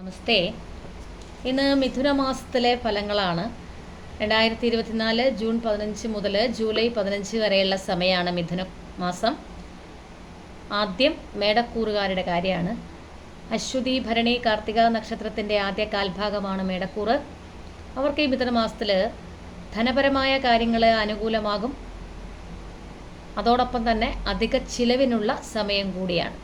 നമസ്തേ. ഇന്ന് മിഥുന മാസത്തിലെ ഫലങ്ങളാണ്. രണ്ടായിരത്തി ഇരുപത്തിനാല് ജൂൺ പതിനഞ്ച് മുതൽ ജൂലൈ പതിനഞ്ച് വരെയുള്ള സമയമാണ് മിഥുന മാസം ആദ്യം മേടക്കൂറുകാരുടെ കാര്യമാണ്. അശ്വതി ഭരണി കാർത്തിക നക്ഷത്രത്തിന്റെ ആദ്യ കാൽഭാഗമാണ് മേടക്കൂറ്. അവർക്ക് ഈ മിഥുന മാസത്തിൽ ധനപരമായ കാര്യങ്ങൾ അനുകൂലമാകും. അതോടൊപ്പം തന്നെ അധിക ചിലവിനുള്ള സമയം കൂടിയാണ്.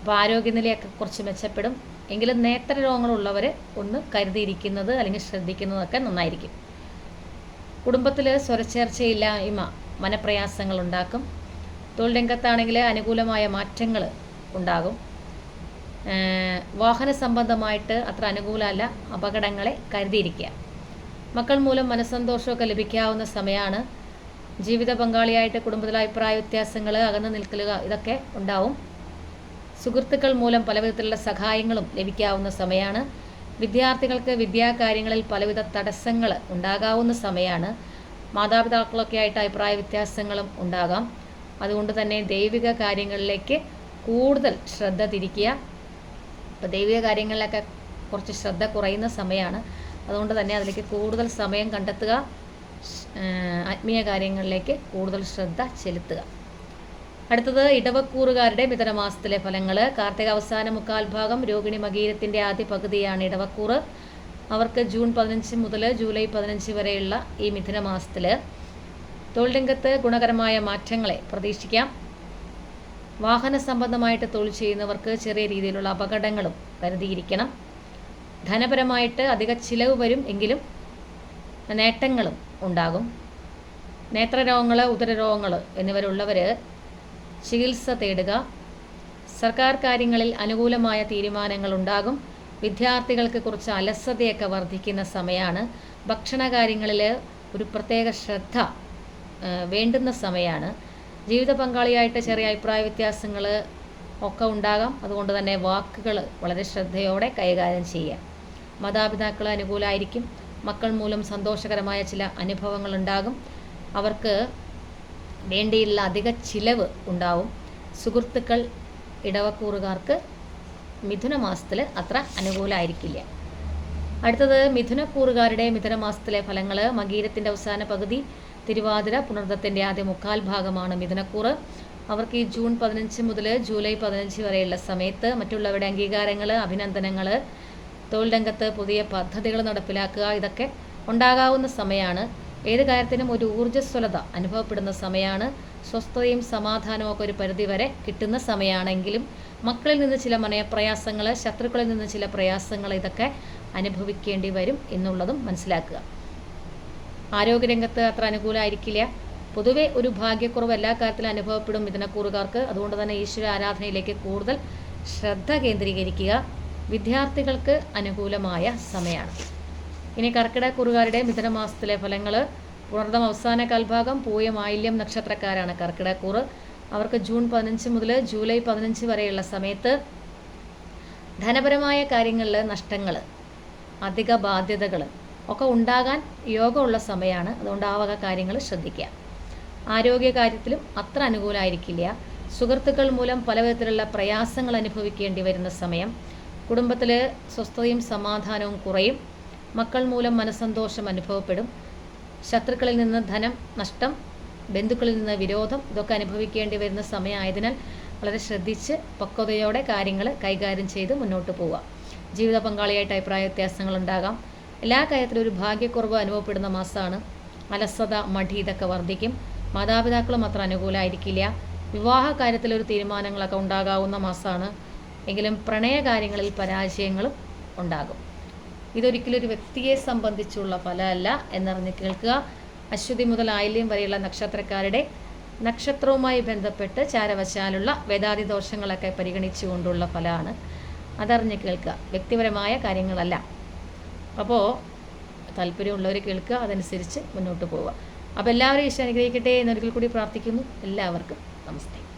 അപ്പോൾ ആരോഗ്യനിലയൊക്കെ കുറച്ച് മെച്ചപ്പെടും. എങ്കിലും നേത്ര രോഗങ്ങളുള്ളവർ ഒന്ന് കരുതിയിരിക്കുന്നത് അല്ലെങ്കിൽ ശ്രദ്ധിക്കുന്നതൊക്കെ നന്നായിരിക്കും. കുടുംബത്തിൽ സ്വരച്ചേർച്ചയില്ലായ്മ മനപ്രയാസങ്ങൾ ഉണ്ടാക്കും. തൊഴിൽ രംഗത്താണെങ്കിൽ അനുകൂലമായ മാറ്റങ്ങൾ ഉണ്ടാകും. വാഹന സംബന്ധമായിട്ട് അത്ര അനുകൂലമല്ല അപകടങ്ങളെ കരുതിയിരിക്കുക. മക്കൾ മൂലം മനസ്സന്തോഷമൊക്കെ ലഭിക്കാവുന്ന സമയമാണ് ജീവിത പങ്കാളിയായിട്ട് കുടുംബത്തിലെ അഭിപ്രായ വ്യത്യാസങ്ങൾ അകന്നു നിൽക്കലുക ഇതൊക്കെ ഉണ്ടാവും. സുഹൃത്തുക്കൾ മൂലം പലവിധത്തിലുള്ള സഹായങ്ങളും ലഭിക്കാവുന്ന സമയമാണ് വിദ്യാർത്ഥികൾക്ക് വിദ്യാകാര്യങ്ങളിൽ പലവിധ തടസ്സങ്ങൾ ഉണ്ടാകാവുന്ന സമയമാണ് മാതാപിതാക്കളൊക്കെ ആയിട്ട് അഭിപ്രായ വ്യത്യാസങ്ങളും ഉണ്ടാകാം. അതുകൊണ്ട് തന്നെ ദൈവിക കാര്യങ്ങളിലേക്ക് കൂടുതൽ ശ്രദ്ധ തിരിക്കുക. അപ്പോൾ ദൈവിക കാര്യങ്ങളിലൊക്കെ കുറച്ച് ശ്രദ്ധ കുറയുന്ന സമയമാണ് അതുകൊണ്ട് തന്നെ അതിലേക്ക് കൂടുതൽ സമയം കണ്ടെത്തുക. ആത്മീയ കാര്യങ്ങളിലേക്ക് കൂടുതൽ ശ്രദ്ധ ചെലുത്തുക. അടുത്തത് ഇടവക്കൂറുകാരുടെ മിഥുനമാസത്തിലെ ഫലങ്ങൾ കാർത്തിക അവസാന മുക്കാൽ ഭാഗം രോഹിണി മകീരത്തിന്റെ ആദ്യ പകുതിയാണ് ഇടവക്കൂറ്. അവർക്ക് ജൂൺ പതിനഞ്ച് മുതൽ ജൂലൈ പതിനഞ്ച് വരെയുള്ള ഈ മിഥുന മാസത്തിൽ തൊഴിൽ രംഗത്ത് ഗുണകരമായ മാറ്റങ്ങളെ പ്രതീക്ഷിക്കാം. വാഹന സംബന്ധമായിട്ട് തൊഴിൽ ചെയ്യുന്നവർക്ക് ചെറിയ രീതിയിലുള്ള അപകടങ്ങളും കരുതിയിരിക്കണം ധനപരമായിട്ട് അധിക ചിലവ് വരും എങ്കിലും നേട്ടങ്ങളും ഉണ്ടാകും. നേത്രരോഗങ്ങൾ ഉദരരോഗങ്ങൾ എന്നിവരുള്ളവർ ചികിത്സ തേടുക. സർക്കാർ കാര്യങ്ങളിൽ അനുകൂലമായ തീരുമാനങ്ങൾ ഉണ്ടാകും വിദ്യാർത്ഥികൾക്ക് കുറച്ച് അലസതയൊക്കെ വർദ്ധിക്കുന്ന സമയമാണ് ഭക്ഷണ കാര്യങ്ങളിൽ ഒരു പ്രത്യേക ശ്രദ്ധ വേണ്ടുന്ന സമയമാണ് ജീവിത പങ്കാളിയായിട്ട് ചെറിയ അഭിപ്രായ വ്യത്യാസങ്ങൾ ഒക്കെ ഉണ്ടാകാം. അതുകൊണ്ട് തന്നെ വാക്കുകൾ വളരെ ശ്രദ്ധയോടെ കൈകാര്യം ചെയ്യുക. മാതാപിതാക്കൾ അനുകൂലമായിരിക്കും മക്കൾ മൂലം സന്തോഷകരമായ ചില അനുഭവങ്ങൾ ഉണ്ടാകും അവർക്ക് വേണ്ടിയുള്ള അധിക ചിലവ് ഉണ്ടാവും. സുഹൃത്തുക്കൾ ഇടവക്കൂറുകാർക്ക് മിഥുന മാസത്തിൽ അത്ര അനുകൂലമായിരിക്കില്ല അടുത്തത് മിഥുനക്കൂറുകാരുടെ മിഥുന മാസത്തിലെ ഫലങ്ങൾ മകീരത്തിന്റെ അവസാന പകുതി തിരുവാതിര പുണർദത്തിന്റെ ആദ്യ മുക്കാൽ ഭാഗമാണ് മിഥുനക്കൂറ്. അവർക്ക് ഈ ജൂൺ പതിനഞ്ച് മുതൽ ജൂലൈ പതിനഞ്ച് വരെയുള്ള സമയത്ത് മറ്റുള്ളവരുടെ അംഗീകാരങ്ങൾ അഭിനന്ദനങ്ങൾ തൊഴിൽ രംഗത്ത് പുതിയ പദ്ധതികൾ നടപ്പിലാക്കുക ഇതൊക്കെ ഉണ്ടാകാവുന്ന സമയമാണ് ഏത് കാര്യത്തിനും ഒരു ഊർജസ്വലത അനുഭവപ്പെടുന്ന സമയമാണ് സ്വസ്ഥതയും സമാധാനവും ഒക്കെ ഒരു പരിധിവരെ കിട്ടുന്ന സമയമാണെങ്കിലും മക്കളിൽ നിന്ന് ചില മനയപ്രയാസങ്ങൾ ശത്രുക്കളിൽ നിന്ന് ചില പ്രയാസങ്ങൾ ഇതൊക്കെ അനുഭവിക്കേണ്ടി വരും എന്നുള്ളതും മനസ്സിലാക്കുക. ആരോഗ്യരംഗത്ത് അത്ര അനുകൂലമായിരിക്കില്ല പൊതുവെ ഒരു ഭാഗ്യക്കുറവ് എല്ലാ കാര്യത്തിലും അനുഭവപ്പെടും മിഥുനക്കൂറുകാർക്ക്. അതുകൊണ്ട് തന്നെ ഈശ്വര ആരാധനയിലേക്ക് കൂടുതൽ ശ്രദ്ധ കേന്ദ്രീകരിക്കുക. വിദ്യാർത്ഥികൾക്ക് അനുകൂലമായ സമയമാണ് ഇനി കർക്കിടക്കുറുകാരുടെ മിഥുനമാസത്തിലെ ഫലങ്ങൾ പുണർദം അവസാന കൽഭാഗം പൂയ മാലിന്യം നക്ഷത്രക്കാരാണ് കർക്കിടക്കൂറ് അവർക്ക് ജൂൺ പതിനഞ്ച് മുതൽ ജൂലൈ പതിനഞ്ച് വരെയുള്ള സമയത്ത് ധനപരമായ കാര്യങ്ങളിൽ നഷ്ടങ്ങൾ അധിക ബാധ്യതകൾ ഒക്കെ ഉണ്ടാകാൻ യോഗമുള്ള സമയമാണ് അതുകൊണ്ട് ആ വക കാര്യങ്ങൾ ശ്രദ്ധിക്കുക. ആരോഗ്യ കാര്യത്തിലും അത്ര അനുകൂലമായിരിക്കില്ല സുഹൃത്തുക്കൾ മൂലം പലവിധത്തിലുള്ള പ്രയാസങ്ങൾ അനുഭവിക്കേണ്ടി വരുന്ന സമയം. കുടുംബത്തിൽ സ്വസ്ഥതയും സമാധാനവും കുറയും. മക്കൾ മൂലം മനസ്സന്തോഷം അനുഭവപ്പെടും. ശത്രുക്കളിൽ നിന്ന് ധനം നഷ്ടം ബന്ധുക്കളിൽ നിന്ന് വിരോധം ഇതൊക്കെ അനുഭവിക്കേണ്ടി വരുന്ന സമയമായതിനാൽ വളരെ ശ്രദ്ധിച്ച് പക്വതയോടെ കാര്യങ്ങൾ കൈകാര്യം ചെയ്ത് മുന്നോട്ട് പോവുക. ജീവിത പങ്കാളിയായിട്ട് അഭിപ്രായ വ്യത്യാസങ്ങൾ ഉണ്ടാകാം. എല്ലാ കാര്യത്തിലും ഒരു ഭാഗ്യക്കുറവ് അനുഭവപ്പെടുന്ന മാസമാണ് അലസത മടി ഇതൊക്കെ വർദ്ധിക്കും. മാതാപിതാക്കളും അത്ര അനുകൂലമായിരിക്കില്ല വിവാഹ കാര്യത്തിലൊരു തീരുമാനങ്ങളൊക്കെ ഉണ്ടാകാവുന്ന മാസമാണ് എങ്കിലും പ്രണയ കാര്യങ്ങളിൽ പരാജയങ്ങളും ഉണ്ടാകും. ഇതൊരിക്കലും ഒരു വ്യക്തിയെ സംബന്ധിച്ചുള്ള ഫലമല്ല എന്നറിഞ്ഞ് കേൾക്കുക. അശ്വതി മുതൽ ആയില്യം വരെയുള്ള നക്ഷത്രക്കാരുടെ നക്ഷത്രവുമായി ബന്ധപ്പെട്ട് ചാരവശാലുള്ള വേദാതി ദോഷങ്ങളൊക്കെ പരിഗണിച്ചുകൊണ്ടുള്ള ഫലമാണ് അതറിഞ്ഞ് കേൾക്കുക. വ്യക്തിപരമായ കാര്യങ്ങളല്ല. അപ്പോൾ താല്പര്യമുള്ളവർ കേൾക്കുക അതനുസരിച്ച് മുന്നോട്ട് പോവുക. അപ്പോൾ എല്ലാവരും ഈശ്വരൻ അനുഗ്രഹിക്കട്ടെ എന്നൊരിക്കൽ കൂടി പ്രാർത്ഥിക്കുന്നു. എല്ലാവർക്കും നമസ്തേ.